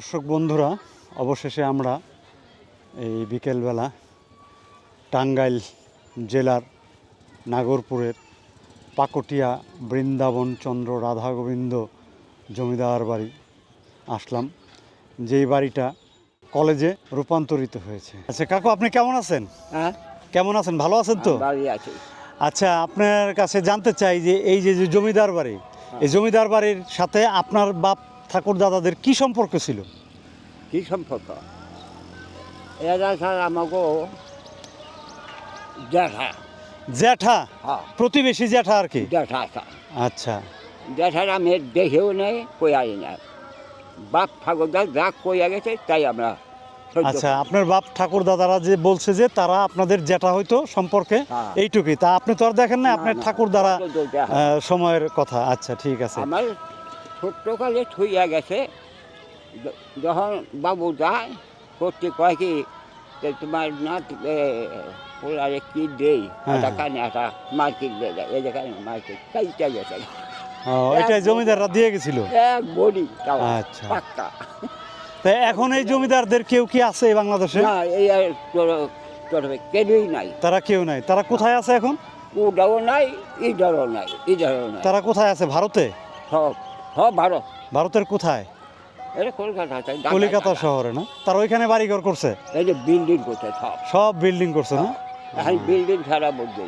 দর্শক বন্ধুরা অবশেষে আমরা এই বিকেলবেলা টাঙ্গাইল জেলার নাগরপুরের পাকটিয়া বৃন্দাবন চন্দ্র রাধা গোবিন্দ জমিদার বাড়ি আসলাম যেই বাড়িটা কলেজে রূপান্তরিত হয়েছে। আচ্ছা কাকু আপনি কেমন আছেন? হ্যাঁ। কেমন আছেন? ভালো আছেন তো? আচ্ছা আপনার কাছে জানতে চাই যে এই যে যে জমিদার বাড়ি এই জমিদার বাড়ির সাথে আপনার বাপ ঠাকুর দাদাদের কি সম্পর্ক ছিল? কি সম্পর্ক? এরা স্যার আমাকে জ্যাঠা। জ্যাঠা? হ্যাঁ। প্রতিবেশী জ্যাঠা আর কি? জ্যাঠা স্যার। আচ্ছা। জ্যাঠার আমি দেখেও নেই কইয়াই না বাপ ঠাকুরদা যা কইয়া গেছে তাই আমরা আচ্ছা আপনার বাপ ঠাকুর দাদারা যে বলছে যে তারা আপনাদের জ্যাঠা হয়তো সম্পর্কে হ্যাঁ। এইটুকুই। তা আপনি তো আর দেখেন না আপনার ঠাকুর দ্বারা। সময়ের কথা। আচ্ছা ঠিক আছে। আমার ছোট্টকালে থইয়া গেছে। যখন বাবু যায় করতে কয় কি তোমার না পোলারে কি দেই? হ্যাঁ, একটা হ্যাঁ। কানে একটা মার্কেট দিয়ে দেয় এই যেখানে মার্কেট কাইটা গেছে। ও, এটাই জমিদাররা দিয়ে গেছিল? এক বডি আচ্ছা। পাক্কা। তা এখন এই জমিদারদের কেউ কি আছে বাংলাদেশে? না এই কেউই নাই। তারা কেউ নাই। তারা কোথায় আছে এখন? উডাও নাই ইডারও নাই ইডারও নাই। তারা কোথায় আছে? ভারতে? সব। সব ভারত। ভারতের কোথায়? এটা কলকাতা শহরে না? তার ওইখানে বাড়িঘর করছে? এই যে বিল্ডিং করছে সব। সব বিল্ডিং করছে না? এখন বিল্ডিং ছাড়া বলতে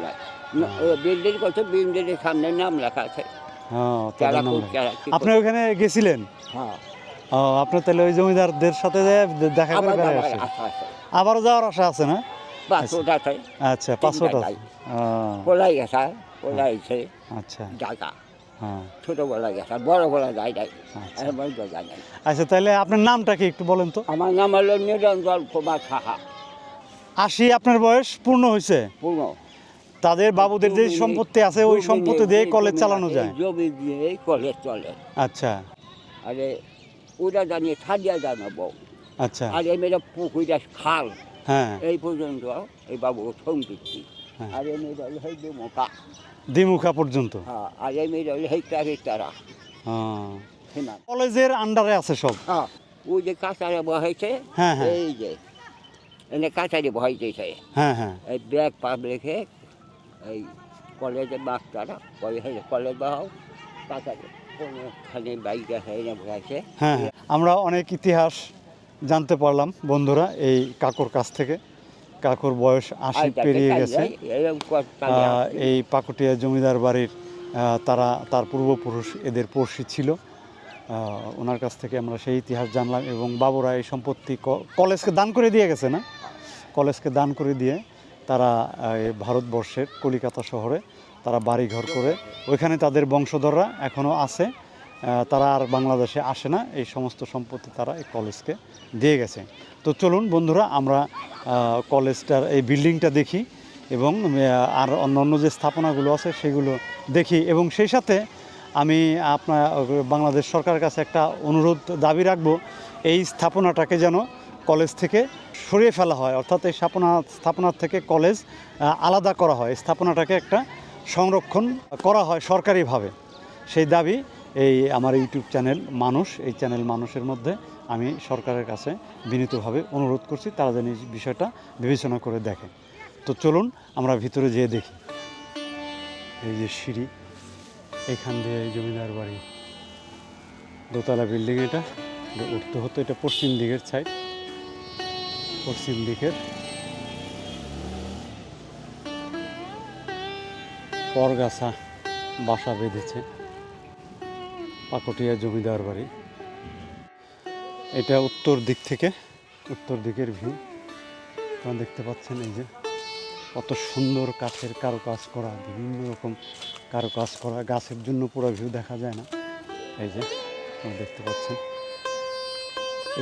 বিল্ডিং করছে বিল্ডিংয়ের সামনে নাম লেখা আছে। হ্যাঁ আপনি ওইখানে গেছিলেন? হ্যাঁ। ও আপনি তাহলে ওই জমিদারদের সাথে দেখা করে আশা আছে। আবারও যাওয়ার আশা আছে না? আচ্ছা পাসপোর্ট আছে। পোলাই গেছে পোলাইছে আচ্ছা। জায়গা। হ্যাঁ। ছোটবেলা গেছে বড় বড় যায় আচ্ছা। তো যায় নাই। আচ্ছা তাহলে আপনার নামটা কি একটু বলেন তো? আমার নাম হলো নিরঞ্জন কুমার সাহা। আশি আপনার বয়স পূর্ণ হয়েছে? পূর্ণ। তাদের বাবুদের যে সম্পত্তি আছে ওই সম্পত্তি দিয়ে কলেজ চালানো যায়। জমি দিয়ে কলেজ চলে। আচ্ছা। আরে ওরা জানিয়ে সারিয়া জানাব আচ্ছা। আর এই মেয়েরা পুকুরটা খাল। হ্যাঁ। এই পর্যন্ত এই বাবু সম্পত্তি হ্যাঁ। আর এই মেয়েরা হলো সেই দ্বিমুখা পর্যন্ত। হ্যাঁ আর এই মেয়েরা সেই তারা। হ্যাঁ। কলেজের আন্ডারে আছে সব। হ্যাঁ ওই যে কাছারে বহাইছে হ্যাঁ, হ্যাঁ। এই যে এনে কাছারে বহাইতেছে হ্যাঁ হ্যাঁ। এই ব্যাগ পাবলিকে এই কলেজের মাস্টাররা কলেজ কলেজ বহাও কাছারে কোনোখানে বাইক এনে বহাইছে হ্যাঁ। আমরা অনেক ইতিহাস জানতে পারলাম বন্ধুরা এই কাকুর কাছ থেকে। কাকুর বয়স আশি পেরিয়ে গেছে। এই পাকুটিয়া জমিদার বাড়ির তারা তার পূর্বপুরুষ এদের পড়শি ছিল। ওনার কাছ থেকে আমরা সেই ইতিহাস জানলাম এবং বাবুরা এই সম্পত্তি ক- কলেজকে দান করে দিয়ে গেছে না? কলেজকে দান করে দিয়ে তারা এই ভারতবর্ষের কলিকাতা শহরে তারা বাড়ি ঘর করে ওইখানে তাদের বংশধররা এখনও আছে। তারা আর বাংলাদেশে আসে না। এই সমস্ত সম্পত্তি তারা এই কলেজকে দিয়ে গেছে। তো চলুন বন্ধুরা, আমরা কলেজটার এই বিল্ডিংটা দেখি এবং আর অন্যান্য যে স্থাপনাগুলো আছে সেগুলো দেখি। এবং সেই সাথে আমি আপনার বাংলাদেশ সরকারের কাছে একটা অনুরোধ দাবি রাখব, এই স্থাপনাটাকে যেন কলেজ থেকে সরিয়ে ফেলা হয়। অর্থাৎ এই স্থাপনা, স্থাপনার থেকে কলেজ আলাদা করা হয়। স্থাপনাটাকে একটা সংরক্ষণ করা হয় সরকারিভাবে। সেই দাবি এই আমার ইউটিউব চ্যানেল মানুষ, এই চ্যানেল মানুষের মধ্যে আমি সরকারের কাছে বিনীতভাবে অনুরোধ করছি, তারা যেন এই বিষয়টা বিবেচনা করে দেখে তো চলুন আমরা ভিতরে যেয়ে দেখি। এই যে সিঁড়ি, এখান দিয়ে জমিদার বাড়ি। দোতলা বিল্ডিং এটা এটা উঠতে হতো, এটা পশ্চিম দিকের সাইড পশ্চিম দিকের। পরগাছা বাসা বেঁধেছে। পাকটিয়া জমিদার বাড়ি। এটা উত্তর দিক থেকে, উত্তর দিকের ভিউ। আপনারা দেখতে পাচ্ছেন এই যে কত সুন্দর কাঠের কারুকাজ করা, বিভিন্ন রকম কারুকাজ করা। গাছের জন্য পুরো ভিউ দেখা যায় না। এই যে আপনারা দেখতে পাচ্ছেন।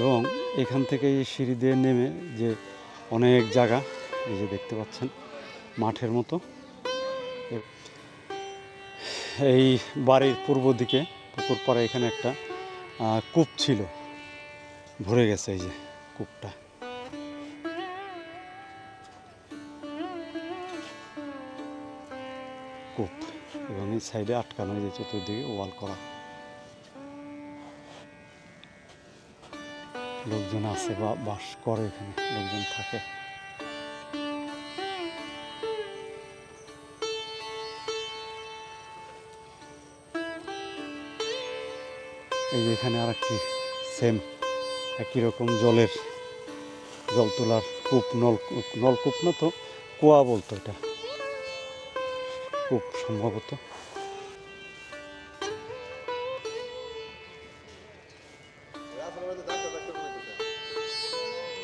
এবং এখান থেকে এই সিঁড়ি দিয়ে নেমে যে অনেক জায়গা, এই যে দেখতে পাচ্ছেন মাঠের মতো। এই বাড়ির পূর্ব দিকে পুকুর পাড়ে এখানে একটা কূপ ছিল। ভরে গেছে এই যে কূপটা। কূপ। এবং এই সাইডে আটকানো যে চতুর্দিকে ওয়াল করা। লোকজন আছে বা বাস করে এখানে, লোকজন থাকে। এই যে এখানে আর একটি সেম একই রকম জলের, জল তোলার কূপ নলকূপ নলকূপ না তো, কুয়া বলতো এটা। কূপ সম্ভবত।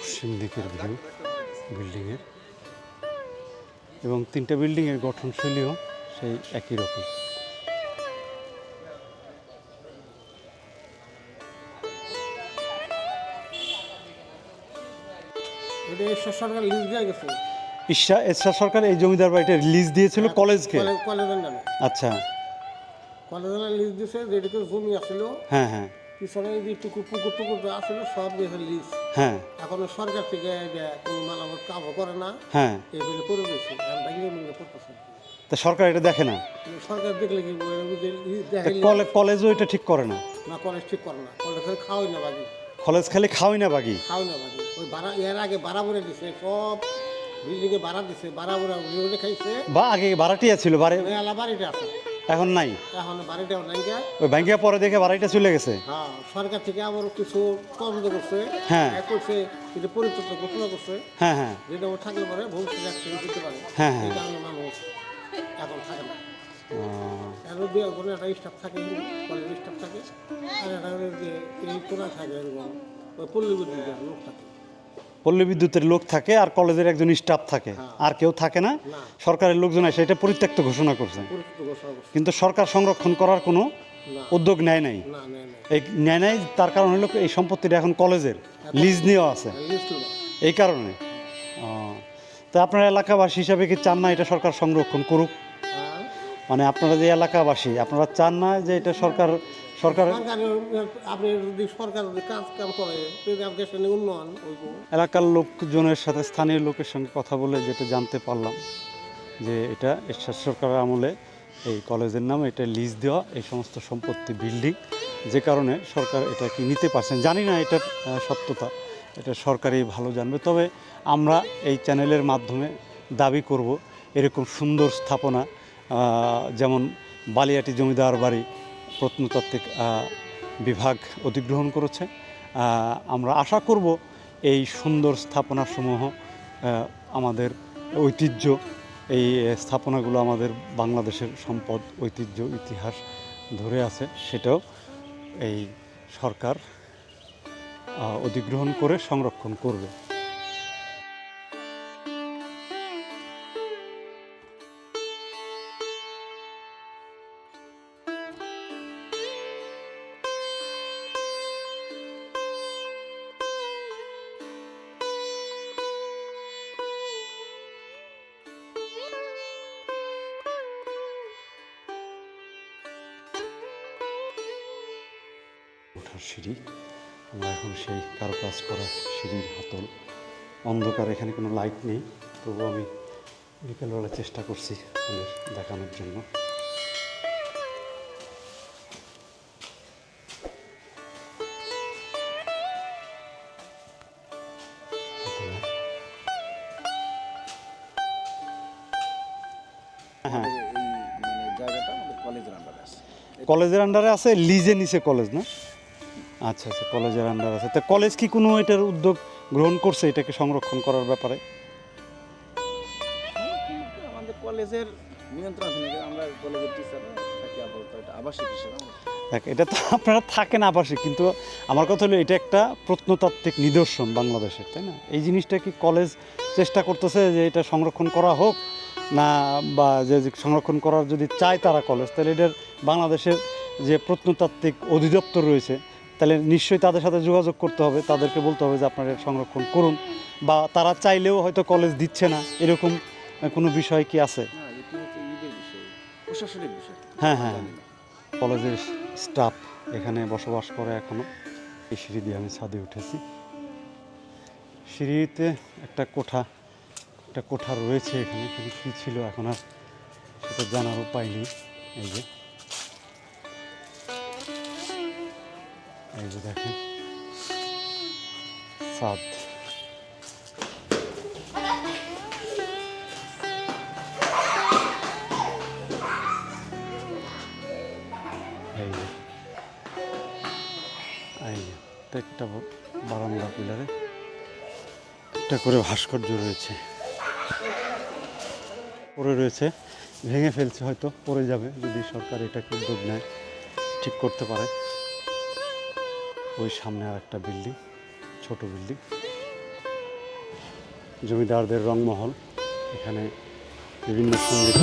পশ্চিম দিকের ভিউ বিল্ডিংয়ের এবং তিনটা বিল্ডিংয়ের গঠনশৈলীও সেই একই রকম। এটা ঈশ্বর সরকার লিজ দিয়ে গেছে। ঈশ্বর এরশাদ সরকার এই জমিদার বাড়িটা রিলিজ দিয়েছিল কলেজকে কলেজ- কলেজের নামে। আচ্ছা। কলেজের নামে লিজ দিয়েছে যেটুকু জমি হ্যাঁ হ্যাঁ। পিছনে যেটুকু পুকুর টুকুর সব দিয়েছে লিজ হ্যাঁ। এখন সরকার থেকে কোনো মালামত কাজও করে না। হ্যাঁ। এই বলে করে দিয়েছে এখন ভেঙে ভেঙে করতেছে তা সরকার এটা দেখে না? সরকার দেখলে কি লিজ কলেজও এটা ঠিক করে না? না কলেজ ঠিক করে না। কলেজের খাওয়াই না বাকি। কলেজ খালি খাওয়াই না বাকি? খাওয়াই না বাকি। ওই ভাড়া এর আগে ভাড়া ভরে দিছে সব বিল্ডিংয়ে ভাড়া দিছে ভাড়া ভরে উড়ে খাইছে। বা আগে ভাড়াটিয়া ছিল বাড়ি মেলা বাড়িটা আছে। এখন নাই? এখন বাড়িটাও নাই গা। ওই ব্যাংকে পরে দেখে বাড়িটা চলে গেছে? হ্যাঁ সরকার থেকে আবার কিছু তদন্ত করছে। হ্যাঁ। করছে এটা পরিচিত ঘোষণা করছে। হ্যাঁ হ্যাঁ। যেটা ও থাকলে পরে ভবিষ্যতে অ্যাক্সিডেন্ট দিতে পারে। হ্যাঁ, হ্যাঁ। কারণে মানুষ এখন থাকে না। মধ্যে একটা স্টাফ থাকে কলেজ স্টাফ থাকে আর একটা যে এই কোনা থাকে এরকম ওই পল্লী লোক থাকে। পল্লী বিদ্যুতের লোক থাকে আর কলেজের একজন স্টাফ থাকে। আর কেউ থাকে না। সরকারের লোকজন এসে এটা পরিত্যক্ত ঘোষণা করছে। কিন্তু সরকার সংরক্ষণ করার কোনো উদ্যোগ নেয় নাই। এই নেয় নাই তার কারণ হলো এই সম্পত্তিটা এখন কলেজের। লিজ নেওয়া আছে। এই কারণে। তা আপনারা এলাকাবাসী হিসাবে কি চান না এটা সরকার সংরক্ষণ করুক? হ্যাঁ মানে আপনারা যে এলাকাবাসী আপনারা চান না যে এটা সরকার সরকার আপনি যদি সরকার যদি কাজ কাম করে দেশের উন্নয়ন এলাকার লোকজনের সাথে স্থানীয় লোকের সঙ্গে কথা বলে যেটা জানতে পারলাম যে এটা এরশাদ সরকারের আমলে এই কলেজের নামে এটা লিজ দেওয়া এই সমস্ত সম্পত্তি বিল্ডিং যে কারণে সরকার এটা কি নিতে পারছেন। জানি না এটার আহ, সত্যতা এটা সরকারই ভালো জানবে। তবে আমরা এই চ্যানেলের মাধ্যমে দাবি করব এরকম সুন্দর স্থাপনা যেমন বালিয়াটি জমিদার বাড়ি প্রত্নতাত্ত্বিক বিভাগ অধিগ্রহণ করেছে। আমরা আশা করব এই সুন্দর স্থাপনাসমূহ আমাদের ঐতিহ্য, এই স্থাপনাগুলো আমাদের বাংলাদেশের সম্পদ, ঐতিহ্য, ইতিহাস ধরে আছে। সেটাও এই সরকার অধিগ্রহণ করে সংরক্ষণ করবে। ওঠার সিঁড়ি। আমরা এখন সেই কারুকাজ করা সিঁড়ির হাতল। অন্ধকার এখানে কোনো লাইট নেই। তবু আমি বিকেলবেলা চেষ্টা করছি দেখানোর জন্য। হ্যাঁ। মানে কলেজের আন্ডারে আছে। কলেজের আন্ডারে আছে লিজে নিচে কলেজ না? আচ্ছা আচ্ছা কলেজের আন্ডার আছে। তা কলেজ কি কোনো এটার উদ্যোগ গ্রহণ করছে এটাকে সংরক্ষণ করার ব্যাপারে? আমাদের কলেজের নিয়ন্ত্রণ থেকে আমরা কলেজের টিচার থাকি আপাতত এটা আবাসিক হিসেবে দেখ এটা তো আপনারা থাকেন আবাসিক কিন্তু আমার কথা হলো এটা একটা প্রত্নতাত্ত্বিক নিদর্শন বাংলাদেশের তাই না? এই জিনিসটা কি কলেজ চেষ্টা করতেছে যে এটা সংরক্ষণ করা হোক? না বা যে যে সংরক্ষণ করার যদি চায় তারা কলেজ তাহলে এটার বাংলাদেশের যে প্রত্নতাত্ত্বিক অধিদপ্তর রয়েছে তাহলে নিশ্চয়ই তাদের সাথে যোগাযোগ করতে হবে তাদেরকে বলতে হবে যে আপনারা সংরক্ষণ করুন। বা তারা চাইলেও হয়তো কলেজ দিচ্ছে না এরকম কোনো বিষয় কি আছে? হ্যাঁ, হ্যাঁ। কলেজের স্টাফ এখানে বসবাস করে এখনও। এই সিঁড়ি দিয়ে আমি ছাদে উঠেছি। সিঁড়িতে একটা কোঠা একটা কোঠা রয়েছে এখানে কিন্তু কী ছিল এখন আর সেটা জানার উপায় নেই। এই যে এই যে দেখেন। ছাদ এই বারান্দা পিলারে। একটা করে ভাস্কর্য রয়েছে। পড়ে রয়েছে। ভেঙে ফেলছে হয়তো, পড়ে যাবে যদি সরকার এটাকে উদ্যোগ নেয়, ঠিক করতে পারে। ওই সামনে আর একটা বিল্ডিং, ছোট বিল্ডিং। জমিদারদের রংমহল, এখানে বিভিন্ন সংগীত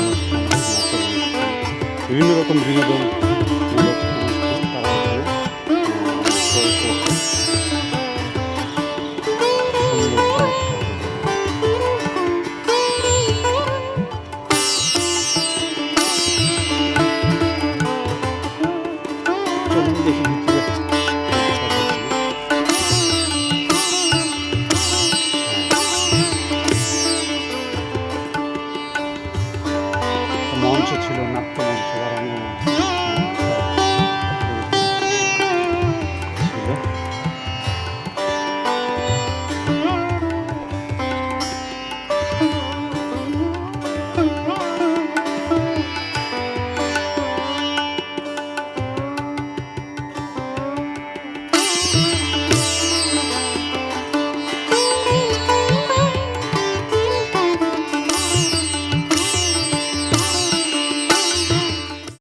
বিভিন্ন রকম বিনোদন